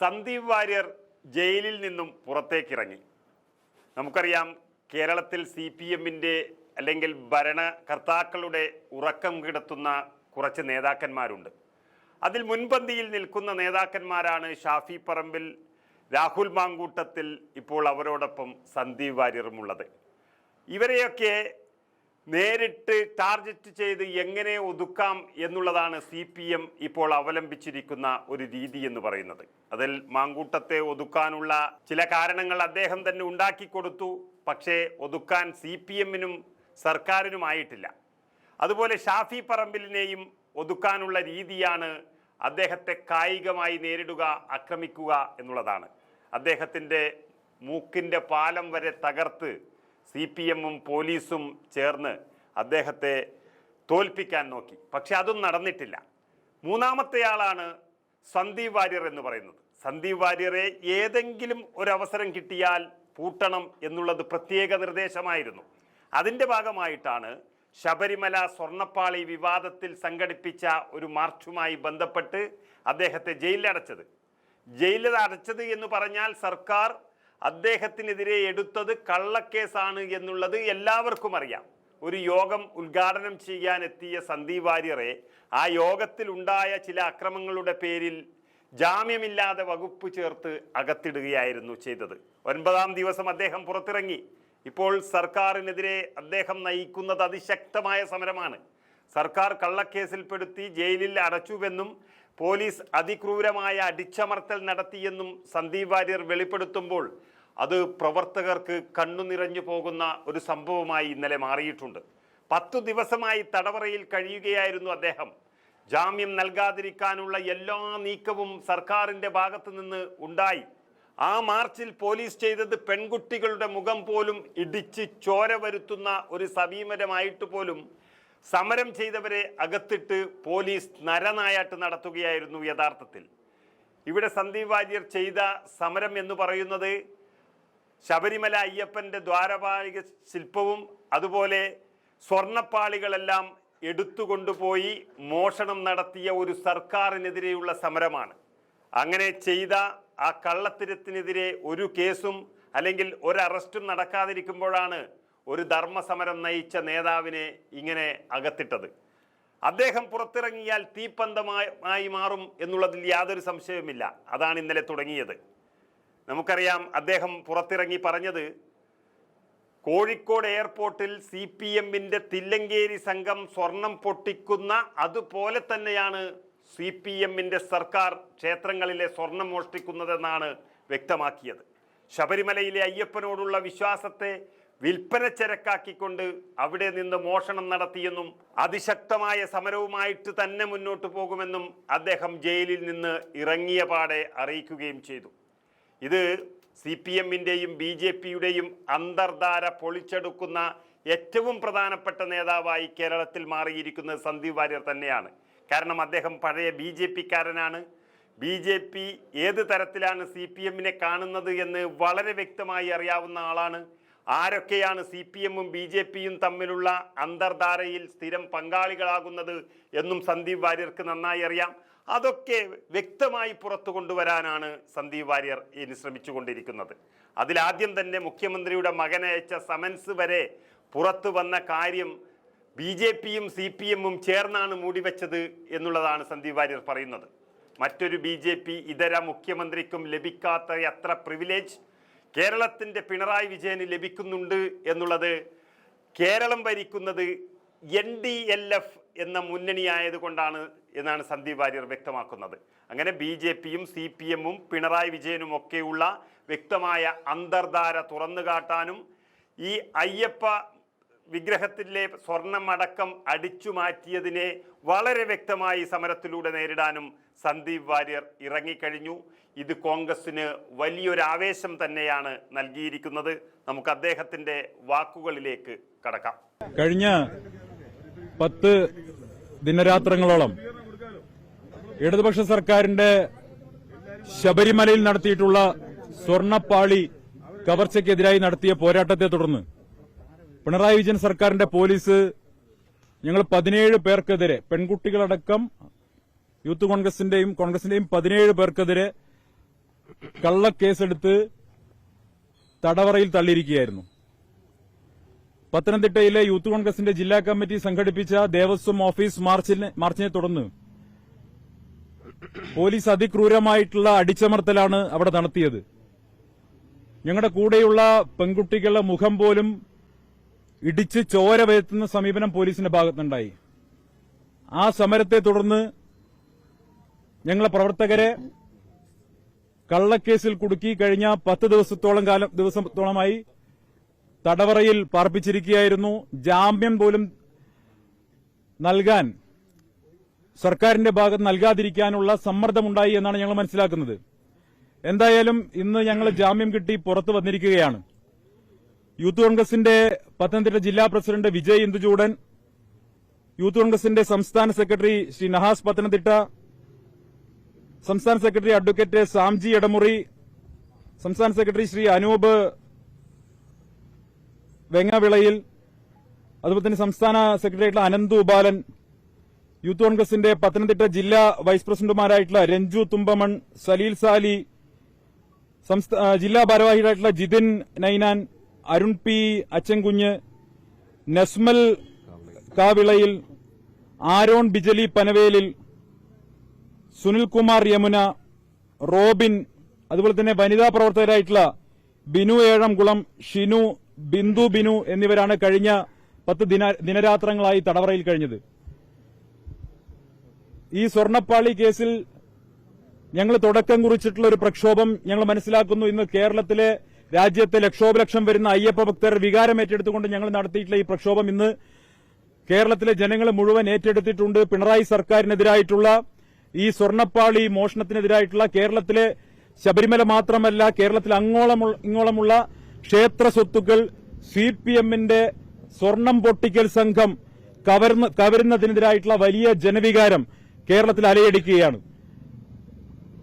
സന്ദീപ് വാര്യർ ജയിലിൽ നിന്നും പുറത്തേക്കിറങ്ങി. നമുക്കറിയാം കേരളത്തിൽ സി പി എമ്മിന്റെ അല്ലെങ്കിൽ ഭരണകർത്താക്കളുടെ ഉറക്കം കിടത്തുന്ന കുറച്ച് നേതാക്കന്മാരുണ്ട്. അതിൽ മുൻപന്തിയിൽ നിൽക്കുന്ന നേതാക്കന്മാരാണ് ഷാഫി പറമ്പിൽ രാഹുൽ മാങ്കൂട്ടത്തിൽ ഇപ്പോൾ അവരോടൊപ്പം സന്ദീപ് വാര്യറുമുള്ളത്. ഇവരെയൊക്കെ നേരിട്ട് ടാർഗറ്റ് ചെയ്ത് എങ്ങനെ ഒതുക്കാം എന്നുള്ളതാണ് സി പി എം ഇപ്പോൾ അവലംബിച്ചിരിക്കുന്ന ഒരു രീതി എന്ന് പറയുന്നത്. അതിൽ മാങ്കൂട്ടത്തെ ഒതുക്കാനുള്ള ചില കാരണങ്ങൾ അദ്ദേഹം തന്നെ ഉണ്ടാക്കി കൊടുത്തു. പക്ഷേ ഒതുക്കാൻ സി പി എമ്മിനും സർക്കാരിനുമായിട്ടില്ല. അതുപോലെ ഷാഫി പറമ്പിലിനെയും ഒതുക്കാനുള്ള രീതിയാണ് അദ്ദേഹത്തെ കായികമായി നേരിടുക ആക്രമിക്കുക എന്നുള്ളതാണ്. അദ്ദേഹത്തിന്റെ മൂക്കിന്റെ പാലം വരെ തകർത്ത് സി പി എമ്മും പോലീസും ചേർന്ന് അദ്ദേഹത്തെ തോൽപ്പിക്കാൻ നോക്കി. പക്ഷെ അതും നടന്നിട്ടില്ല. മൂന്നാമത്തെയാളാണ് സന്ദീപ് വാര്യർ എന്ന് പറയുന്നത്. സന്ദീപ് വാര്യരെ ഏതെങ്കിലും ഒരു അവസരം കിട്ടിയാൽ പൂട്ടണം എന്നുള്ളത് പ്രത്യേക നിർദ്ദേശമായിരുന്നു. അതിന്റെ ഭാഗമായിട്ടാണ് ശബരിമല സ്വർണപ്പാളി വിവാദത്തിൽ സംഘടിപ്പിച്ച ഒരു മാർച്ചുമായി ബന്ധപ്പെട്ട് അദ്ദേഹത്തെ ജയിലിലടച്ചത്. ജയിലിൽ അടച്ചത് എന്ന് പറഞ്ഞാൽ സർക്കാർ അദ്ദേഹത്തിനെതിരെ എടുത്തത് കള്ളക്കേസാണ് എന്നുള്ളത് എല്ലാവർക്കും അറിയാം. ഒരു യോഗം ഉദ്ഘാടനം ചെയ്യാൻ എത്തിയ സന്ദീപ് വാര്യറെ ആ യോഗത്തിൽ ഉണ്ടായ ചില അക്രമങ്ങളുടെ പേരിൽ ജാമ്യമില്ലാതെ വകുപ്പ് ചേർത്ത് അകത്തിടുകയായിരുന്നു ചെയ്തത്. ഒൻപതാം ദിവസം അദ്ദേഹം പുറത്തിറങ്ങി. ഇപ്പോൾ സർക്കാരിനെതിരെ അദ്ദേഹം നയിക്കുന്നത് അതിശക്തമായ സമരമാണ്. സർക്കാർ കള്ളക്കേസിൽപ്പെടുത്തി ജയിലിൽ അടച്ചുവെന്നും പോലീസ് അതിക്രൂരമായ അടിച്ചമർത്തൽ നടത്തിയെന്നും സന്ദീപ് വാര്യർ വെളിപ്പെടുത്തുമ്പോൾ അത് പ്രവർത്തകർക്ക് കണ്ണു നിറഞ്ഞു പോകുന്ന ഒരു സംഭവമായി ഇന്നലെ മാറിയിട്ടുണ്ട്. പത്തു ദിവസമായി തടവറയിൽ കഴിയുകയായിരുന്നു അദ്ദേഹം. ജാമ്യം നൽകാതിരിക്കാനുള്ള എല്ലാ നീക്കവും സർക്കാരിന്റെ ഭാഗത്തു നിന്ന് ഉണ്ടായി. ആ മാർച്ചിൽ പോലീസ് ചെയ്തത് പെൺകുട്ടികളുടെ മുഖം പോലും ഇടിച്ച് ചോര വരുത്തുന്ന ഒരു സമീപനമായിട്ട് പോലും സമരം ചെയ്തവരെ അകത്തിട്ട് പോലീസ് നരനായാട്ട് നടത്തുകയായിരുന്നു യഥാർത്ഥത്തിൽ. ഇവിടെ സന്ദീപ് വാര്യർ ചെയ്ത സമരം എന്ന് പറയുന്നത് ശബരിമല അയ്യപ്പന്റെ ദ്വാരപാലിക ശില്പവും അതുപോലെ സ്വർണപ്പാളികളെല്ലാം എടുത്തുകൊണ്ടുപോയി മോഷണം നടത്തിയ ഒരു സർക്കാരിനെതിരെയുള്ള സമരമാണ്. അങ്ങനെ ചെയ്ത ആ കള്ളത്തിരത്തിനെതിരെ ഒരു കേസും അല്ലെങ്കിൽ ഒരു അറസ്റ്റും നടക്കാതിരിക്കുമ്പോഴാണ് ഒരു ധർമ്മസമരം നയിച്ച നേതാവിനെ ഇങ്ങനെ അകത്തിട്ടത്. അദ്ദേഹം പുറത്തിറങ്ങിയാൽ തീപ്പന്തമായി മാറും എന്നുള്ളതിൽ യാതൊരു സംശയവുമില്ല. അതാണ് ഇന്നലെ തുടങ്ങിയത്. നമുക്കറിയാം അദ്ദേഹം പുറത്തിറങ്ങി പറഞ്ഞത് കോഴിക്കോട് എയർപോർട്ടിൽ സി പി എമ്മിന്റെ തില്ലങ്കേരി സംഘം സ്വർണം പൊട്ടിക്കുന്ന അതുപോലെ തന്നെയാണ് സി പി എമ്മിന്റെ സർക്കാർ ക്ഷേത്രങ്ങളിലെ സ്വർണം മോഷ്ടിക്കുന്നതെന്നാണ് വ്യക്തമാക്കിയത്. ശബരിമലയിലെ അയ്യപ്പനോടുള്ള വിശ്വാസത്തെ വിൽപ്പന ചരക്കാക്കിക്കൊണ്ട് അവിടെ നിന്ന് മോഷണം നടത്തിയെന്നും അതിശക്തമായ സമരവുമായിട്ട് തന്നെ മുന്നോട്ട് പോകുമെന്നും അദ്ദേഹം ജയിലിൽ നിന്ന് ഇറങ്ങിയ പാടെ അറിയിക്കുകയും ചെയ്തു. ഇത് സി പി എമ്മിന്റെയും ബി ജെ പിയുടെയും അന്തർധാര പൊളിച്ചെടുക്കുന്ന ഏറ്റവും പ്രധാനപ്പെട്ട നേതാവായി കേരളത്തിൽ മാറിയിരിക്കുന്നത് സന്ദീപ് വാര്യർ തന്നെയാണ്. കാരണം അദ്ദേഹം പഴയ ബി ജെ പിക്കാരനാണ് ബി ജെ പി ഏത് തരത്തിലാണ് സി പി എമ്മിനെ കാണുന്നത് എന്ന് വളരെ വ്യക്തമായി അറിയാവുന്ന ആളാണ്. ആരൊക്കെയാണ് സി പി എമ്മും ബി ജെ പിയും തമ്മിലുള്ള അന്തർധാരയിൽ സ്ഥിരം പങ്കാളികളാകുന്നത് എന്നും സന്ദീപ് വാര്യർക്ക് നന്നായി അറിയാം. അതൊക്കെ വ്യക്തമായി പുറത്തു കൊണ്ടുവരാനാണ് സന്ദീപ് വാര്യർ ഇനി ശ്രമിച്ചുകൊണ്ടിരിക്കുന്നത്. അതിലാദ്യം തന്നെ മുഖ്യമന്ത്രിയുടെ മകനയച്ച സമൻസ് വരെ പുറത്തു വന്ന കാര്യം ബി ജെ പിയും സി പി എമ്മും ചേർന്നാണ് മൂടിവെച്ചത് എന്നുള്ളതാണ് സന്ദീപ് വാര്യർ പറയുന്നത്. മറ്റൊരു ബി ജെ പി ഇതര മുഖ്യമന്ത്രിക്കും ലഭിക്കാത്ത അത്ര പ്രിവിലേജ് കേരളത്തിന്റെ പിണറായി വിജയന് ലഭിക്കുന്നുണ്ട് എന്നുള്ളത് കേരളം ഭരിക്കുന്നത് എൻ ഡി എൽ എഫ് എന്ന മുന്നണിയായതുകൊണ്ടാണ് എന്നാണ് സന്ദീപ് വാര്യർ വ്യക്തമാക്കുന്നത്. അങ്ങനെ ബി ജെ പിയും സി പി എമ്മും പിണറായി വിജയനും ഒക്കെയുള്ള വ്യക്തമായ അന്തർധാര തുറന്നു കാട്ടാനും ഈ അയ്യപ്പ വിഗ്രഹത്തിലെ സ്വർണമടക്കം അടിച്ചു മാറ്റിയതിനെ വളരെ വ്യക്തമായി സമരത്തിലൂടെ നേരിടാനും സന്ദീപ് വാര്യർ ഇറങ്ങിക്കഴിഞ്ഞു. ഇത് കോൺഗ്രസിന് വലിയൊരു ആവേശം തന്നെയാണ് നൽകിയിരിക്കുന്നത്. നമുക്ക് അദ്ദേഹത്തിന്റെ വാക്കുകളിലേക്ക് കടക്കാം. കഴിഞ്ഞ പത്ത് ദിനരാത്രങ്ങളോളം ഇടതുപക്ഷ സർക്കാരിന്റെ ശബരിമലയിൽ നടത്തിയിട്ടുള്ള സ്വർണപ്പാളി കവർച്ചയ്ക്കെതിരായി നടത്തിയ പോരാട്ടത്തെ തുടർന്ന് പിണറായി വിജയൻ സർക്കാരിന്റെ പോലീസ് ഞങ്ങൾ പതിനേഴ് പേർക്കെതിരെ പെൺകുട്ടികളടക്കം യൂത്ത് കോൺഗ്രസിന്റെയും കോൺഗ്രസിന്റെയും പതിനേഴ് പേർക്കെതിരെ കള്ളക്കേസെടുത്ത് തടവറയിൽ തള്ളിയിരിക്കുകയായിരുന്നു. പത്തനംതിട്ടയിലെ യൂത്ത് കോൺഗ്രസിന്റെ ജില്ലാ കമ്മിറ്റി സംഘടിപ്പിച്ച ദേവസ്വം ഓഫീസ് മാർച്ചിനെ തുടർന്ന് പോലീസ് അതിക്രൂരമായിട്ടുള്ള അടിച്ചമർത്തലാണ് അവിടെ നടത്തിയത്. ഞങ്ങളുടെ കൂടെയുള്ള പെൺകുട്ടികളുടെ മുഖം പോലും ഇടിച്ച് ചോര വരുത്തുന്ന സമീപനം പോലീസിന്റെ ഭാഗത്തുണ്ടായി. ആ സമരത്തെ തുടർന്ന് ഞങ്ങളെ പ്രവർത്തകരെ കള്ളക്കേസിൽ കുടുക്കി കഴിഞ്ഞ പത്ത് ദിവസത്തോളം കാലം ദിവസത്തോളമായി തടവറയിൽ പാർപ്പിച്ചിരിക്കുകയായിരുന്നു. ജാമ്യം പോലും നൽകാൻ സർക്കാരിന്റെ ഭാഗത്ത് നൽകാതിരിക്കാനുള്ള സമ്മർദ്ദമുണ്ടായി എന്നാണ് ഞങ്ങൾ മനസ്സിലാക്കുന്നത്. എന്തായാലും ഇന്ന് ഞങ്ങൾ ജാമ്യം കിട്ടി പുറത്തു വന്നിരിക്കുകയാണ്. യൂത്ത് കോൺഗ്രസിന്റെ പത്തനംതിട്ട ജില്ലാ പ്രസിഡന്റ് വിജയ് ഇന്ദുചൂടൻ യൂത്ത് കോൺഗ്രസിന്റെ സംസ്ഥാന സെക്രട്ടറി ശ്രീ നഹാസ് പത്തനംതിട്ട സംസ്ഥാന സെക്രട്ടറി അഡ്വക്കേറ്റ് സാംജി എടമുറി സംസ്ഥാന സെക്രട്ടറി ശ്രീ അനൂപ് വെങ്ങവിളയിൽ അതുപോലെ തന്നെ സംസ്ഥാന സെക്രട്ടറിയായിട്ടുള്ള അനന്ത് ഉപാലൻ യൂത്ത് കോൺഗ്രസിന്റെ പത്തനംതിട്ട ജില്ലാ വൈസ് പ്രസിഡന്റുമാരായിട്ടുള്ള രഞ്ജു തുമ്പമൺ സലീൽ സാലി ജില്ലാ ഭാരവാഹികളായിട്ടുള്ള Jithin Nainan Arun P Achankunju Nasmal Kavilayil Aaron Bijili Panavelil Sunilkumar Yamuna Robin അതുപോലെ തന്നെ വനിതാ പ്രവർത്തകരായിട്ടുള്ള ബിനു ഏഴംകുളം ഷിനു ബിന്ദു ബിനു എന്നിവരാണ് കഴിഞ്ഞ പത്ത് ദിന ദിനരാത്രങ്ങളായി തടവറയിൽ കഴിഞ്ഞത്. ഈ സ്വർണപ്പാളി കേസിൽ ഞങ്ങൾ തുടക്കം കുറിച്ചിട്ടുള്ള ഒരു പ്രക്ഷോഭം ഞങ്ങൾ മനസ്സിലാക്കുന്നു. ഇന്ന് കേരളത്തിലെ രാജ്യത്തെ ലക്ഷോപലക്ഷം വരുന്ന അയ്യപ്പ ഭക്തർ വികാരം ഏറ്റെടുത്തുകൊണ്ട് ഞങ്ങൾ നടത്തിയിട്ടുള്ള ഈ പ്രക്ഷോഭം ഇന്ന് കേരളത്തിലെ ജനങ്ങൾ മുഴുവൻ ഏറ്റെടുത്തിട്ടുണ്ട്. പിണറായി സർക്കാരിനെതിരായിട്ടുള്ള ഈ സ്വർണപ്പാളി മോഷണത്തിനെതിരായിട്ടുള്ള കേരളത്തിലെ ശബരിമല മാത്രമല്ല കേരളത്തിൽ അങ്ങോളം ഇങ്ങോളമുള്ള ക്ഷേത്ര സ്വത്തുക്കൾ സി പി എമ്മിന്റെ സ്വർണം പൊട്ടിക്കൽ സംഘം കവരുന്നതിനെതിരായിട്ടുള്ള വലിയ ജനവികാരം കേരളത്തിൽ അലയടിക്കുകയാണ്.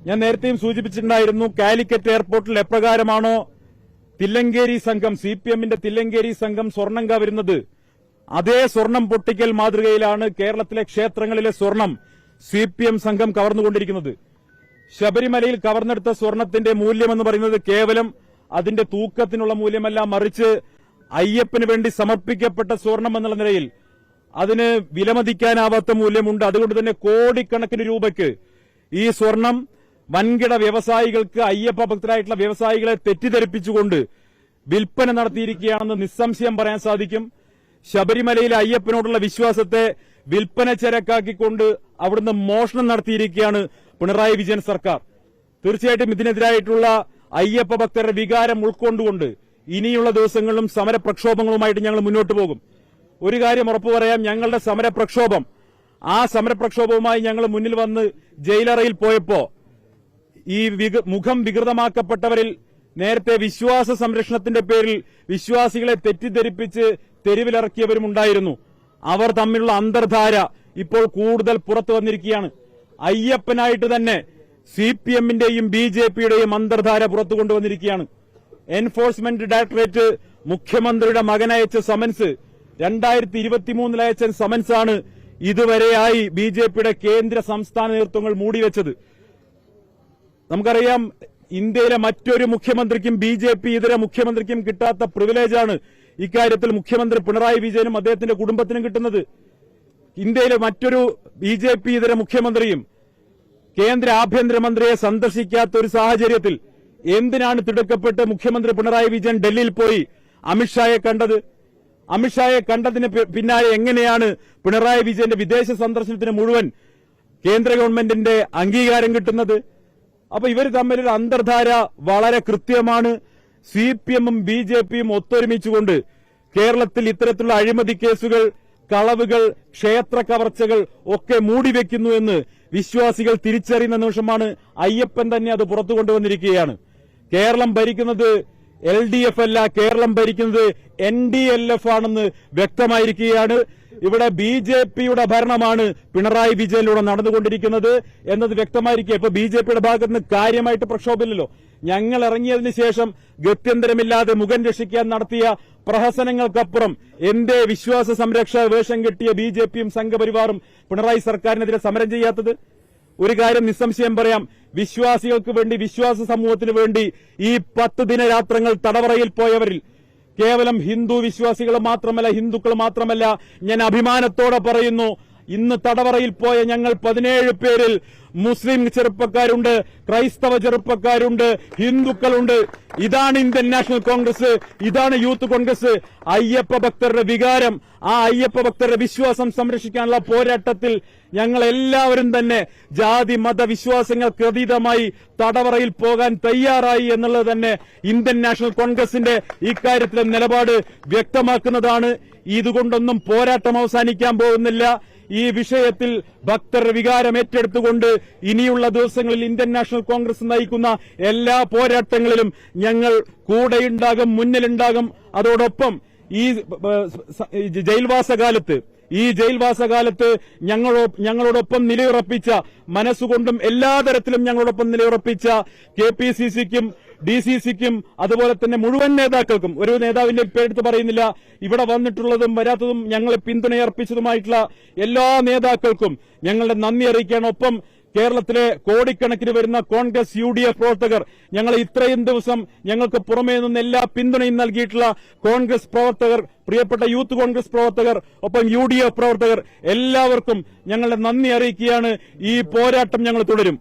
ഞാൻ നേരത്തെയും സൂചിപ്പിച്ചിട്ടുണ്ടായിരുന്നു കാലിക്കറ്റ് എയർപോർട്ടിൽ എപ്രകാരമാണോ തില്ലങ്കേരി സംഘം സി പി എമ്മിന്റെ തില്ലങ്കേരി സംഘം സ്വർണം കവരുന്നത് അതേ സ്വർണം പൊട്ടിക്കൽ മാതൃകയിലാണ് കേരളത്തിലെ ക്ഷേത്രങ്ങളിലെ സ്വർണം സി പി എം സംഘം കവർന്നുകൊണ്ടിരിക്കുന്നത്. ശബരിമലയിൽ കവർന്നെടുത്ത സ്വർണത്തിന്റെ മൂല്യമെന്ന് പറയുന്നത് കേവലം അതിന്റെ തൂക്കത്തിനുള്ള മൂല്യമല്ല മറിച്ച് അയ്യപ്പന് വേണ്ടി സമർപ്പിക്കപ്പെട്ട സ്വർണം എന്നുള്ള നിലയിൽ അതിന് വിലമതിക്കാനാവാത്ത മൂല്യമുണ്ട്. അതുകൊണ്ട് തന്നെ കോടിക്കണക്കിന് രൂപയ്ക്ക് ഈ സ്വർണം വൻകിട വ്യവസായികൾക്ക് അയ്യപ്പ ഭക്തരായിട്ടുള്ള വ്യവസായികളെ തെറ്റിദ്ധരിപ്പിച്ചുകൊണ്ട് വിൽപ്പന നടത്തിയിരിക്കുകയാണെന്ന് നിസ്സംശയം പറയാൻ സാധിക്കും. ശബരിമലയിലെ അയ്യപ്പനോടുള്ള വിശ്വാസത്തെ വിൽപ്പന ചരക്കാക്കിക്കൊണ്ട് അവിടുന്ന് മോഷണം നടത്തിയിരിക്കുകയാണ് പിണറായി വിജയൻ സർക്കാർ. തീർച്ചയായിട്ടും ഇതിനെതിരായിട്ടുള്ള അയ്യപ്പ ഭക്തരുടെ വികാരം ഉൾക്കൊണ്ടുകൊണ്ട് ഇനിയുള്ള ദിവസങ്ങളിലും സമരപ്രക്ഷോഭങ്ങളുമായിട്ട് ഞങ്ങൾ മുന്നോട്ട് പോകും. ഒരു കാര്യം ഉറപ്പു പറയാം ഞങ്ങളുടെ സമരപ്രക്ഷോഭം ആ സമരപ്രക്ഷോഭവുമായി ഞങ്ങൾ മുന്നിൽ വന്ന് ജയിലറയിൽ പോയപ്പോ ഈ മുഖം വികൃതമാക്കപ്പെട്ടവരിൽ നേരത്തെ വിശ്വാസ സംരക്ഷണത്തിന്റെ പേരിൽ വിശ്വാസികളെ തെറ്റിദ്ധരിപ്പിച്ച് തെരുവിലിറക്കിയവരുമുണ്ടായിരുന്നു. അവർ തമ്മിലുള്ള അന്തർധാര ഇപ്പോൾ കൂടുതൽ പുറത്തു വന്നിരിക്കുകയാണ്. അയ്യപ്പനായിട്ട് തന്നെ സി പി എമ്മിന്റെയും ബി ജെ പിയുടെയും അന്തർധാര പുറത്തു കൊണ്ടുവന്നിരിക്കുകയാണ്. എൻഫോഴ്സ്മെന്റ് ഡയറക്ടറേറ്റ് മുഖ്യമന്ത്രിയുടെ മകനയച്ച സമൻസ് രണ്ടായിരത്തി ഇരുപത്തിമൂന്നിൽ അയച്ച സമൻസാണ് ഇതുവരെയായി ബി ജെ പിയുടെ കേന്ദ്ര സംസ്ഥാന നേതൃത്വങ്ങൾ മൂടിവെച്ചത്. നമുക്കറിയാം ഇന്ത്യയിലെ മറ്റൊരു മുഖ്യമന്ത്രിക്കും ബി ജെ പി ഇതര മുഖ്യമന്ത്രിക്കും കിട്ടാത്ത പ്രിവിലേജാണ് ഇക്കാര്യത്തിൽ മുഖ്യമന്ത്രി പിണറായി വിജയനും അദ്ദേഹത്തിന്റെ കുടുംബത്തിനും കിട്ടുന്നത്. ഇന്ത്യയിലെ മറ്റൊരു ബി ജെ പി ഇതര മുഖ്യമന്ത്രിയും കേന്ദ്ര ആഭ്യന്തരമന്ത്രിയെ സന്ദർശിക്കാത്ത ഒരു സാഹചര്യത്തിൽ എന്തിനാണ് തിടുക്കപ്പെട്ട് മുഖ്യമന്ത്രി പിണറായി വിജയൻ ഡൽഹിയിൽ പോയി അമിത്ഷായെ കണ്ടത്? അമിത്ഷായെ കണ്ടതിന് പിന്നാലെ എങ്ങനെയാണ് പിണറായി വിജയന്റെ വിദേശ സന്ദർശനത്തിന് മുഴുവൻ കേന്ദ്ര ഗവൺമെന്റിന്റെ അംഗീകാരം കിട്ടുന്നത്? അപ്പൊ ഇവർ തമ്മിലൊരു അന്തർധാര വളരെ കൃത്യമാണ്. സി പി എമ്മും ബി ജെ പിയും ഒത്തൊരുമിച്ചുകൊണ്ട് കേരളത്തിൽ ഇത്തരത്തിലുള്ള അഴിമതി കേസുകൾ കളവുകൾ ക്ഷേത്ര കവർച്ചകൾ ഒക്കെ മൂടിവെക്കുന്നു എന്ന് വിശ്വാസികൾ തിരിച്ചറിയുന്ന നിമിഷമാണ് അയ്യപ്പൻ തന്നെ അത് പുറത്തു കൊണ്ടുവന്നിരിക്കുകയാണ്. കേരളം ഭരിക്കുന്നത് എൽ ഡി എഫ് അല്ല കേരളം ഭരിക്കുന്നത് എൻ ഡി എൽ എഫ് ആണെന്ന് വ്യക്തമായിരിക്കുകയാണ്. ഇവിടെ ബി ജെ പിയുടെ ഭരണമാണ് പിണറായി വിജയനിലൂടെ നടന്നുകൊണ്ടിരിക്കുന്നത് എന്നത് വ്യക്തമായിരിക്കുക ഇപ്പൊ ബി ജെ പിയുടെ ഭാഗത്ത് നിന്ന് കാര്യമായിട്ട് പ്രക്ഷോഭമില്ലല്ലോ. ഞങ്ങൾ ഇറങ്ങിയതിനു ശേഷം ഗത്യന്തരമില്ലാതെ മുഖം രക്ഷിക്കാൻ നടത്തിയ പ്രഹസനങ്ങൾക്കപ്പുറം എന്റെ വിശ്വാസ സംരക്ഷ വേഷം കെട്ടിയ ബി ജെ പിയും സംഘപരിവാറും പിണറായി സർക്കാരിനെതിരെ സമരം ചെയ്യാത്തത്? ഒരു കാര്യം നിസ്സംശയം പറയാം. വിശ്വാസികൾക്ക് വേണ്ടി വിശ്വാസ സമൂഹത്തിന് വേണ്ടി ഈ പത്ത് ദിനരാത്രങ്ങൾ തടവറയിൽ പോയവരിൽ കേവലം ഹിന്ദു വിശ്വാസികൾ മാത്രമല്ല ഹിന്ദുക്കൾ മാത്രമല്ല ഞാൻ അഭിമാനത്തോടെ പറയുന്നു ഇന്ന് തടവറയിൽ പോയ ഞങ്ങൾ പതിനേഴ് പേരിൽ മുസ്ലിം ചെറുപ്പക്കാരുണ്ട് ക്രൈസ്തവ ചെറുപ്പക്കാരുണ്ട് ഹിന്ദുക്കളുണ്ട്. ഇതാണ് ഇന്ത്യൻ നാഷണൽ കോൺഗ്രസ് ഇതാണ് യൂത്ത് കോൺഗ്രസ്. അയ്യപ്പ ഭക്തരുടെ വികാരം ആ അയ്യപ്പ ഭക്തരുടെ വിശ്വാസം സംരക്ഷിക്കാനുള്ള പോരാട്ടത്തിൽ ഞങ്ങൾ എല്ലാവരും തന്നെ ജാതി മത വിശ്വാസങ്ങൾക്ക് അതീതമായി തടവറയിൽ പോകാൻ തയ്യാറായി എന്നുള്ളത് തന്നെ ഇന്ത്യൻ നാഷണൽ കോൺഗ്രസിന്റെ ഇക്കാര്യത്തിലെ നിലപാട് വ്യക്തമാക്കുന്നതാണ്. ഇതുകൊണ്ടൊന്നും പോരാട്ടം അവസാനിക്കാൻ പോകുന്നില്ല. ഈ വിഷയത്തിൽ ഭക്തർ വികാരം ഏറ്റെടുത്തുകൊണ്ട് ഇനിയുള്ള ദിവസങ്ങളിൽ ഇന്ത്യൻ നാഷണൽ കോൺഗ്രസ് നയിക്കുന്ന എല്ലാ പോരാട്ടങ്ങളിലും ഞങ്ങൾ കൂടെയുണ്ടാകും മുന്നിലുണ്ടാകും. അതോടൊപ്പം ഈ ജയിൽവാസകാലത്ത് ഈ ജയിൽവാസകാലത്ത് ഞങ്ങളോ ഞങ്ങളോടൊപ്പം നിലയുറപ്പിച്ച മനസ്സുകൊണ്ടും എല്ലാ തരത്തിലും ഞങ്ങളോടൊപ്പം നിലയുറപ്പിച്ച കെ പി സി സിക്കും ഡി സി സിക്കും അതുപോലെ തന്നെ മുഴുവൻ നേതാക്കൾക്കും. ഒരു നേതാവിന്റെ പേരെടുത്ത് പറയുന്നില്ല. ഇവിടെ വന്നിട്ടുള്ളതും വരാത്തതും ഞങ്ങളെ പിന്തുണയർപ്പിച്ചതുമായിട്ടുള്ള എല്ലാ നേതാക്കൾക്കും ഞങ്ങളുടെ നന്ദി അറിയിക്കാണ് ഒപ്പം കേരളത്തിലെ കോടിക്കണക്കിന് വരുന്ന കോൺഗ്രസ് യു ഡി എഫ് പ്രവർത്തകർ ഞങ്ങൾ ഇത്രയും ദിവസം ഞങ്ങൾക്ക് പുറമേ നിന്ന് എല്ലാ പിന്തുണയും നൽകിയിട്ടുള്ള കോൺഗ്രസ് പ്രവർത്തകർ പ്രിയപ്പെട്ട യൂത്ത് കോൺഗ്രസ് പ്രവർത്തകർ ഒപ്പം യു പ്രവർത്തകർ എല്ലാവർക്കും ഞങ്ങളുടെ നന്ദി അറിയിക്കുകയാണ്. ഈ പോരാട്ടം ഞങ്ങൾ തുടരും.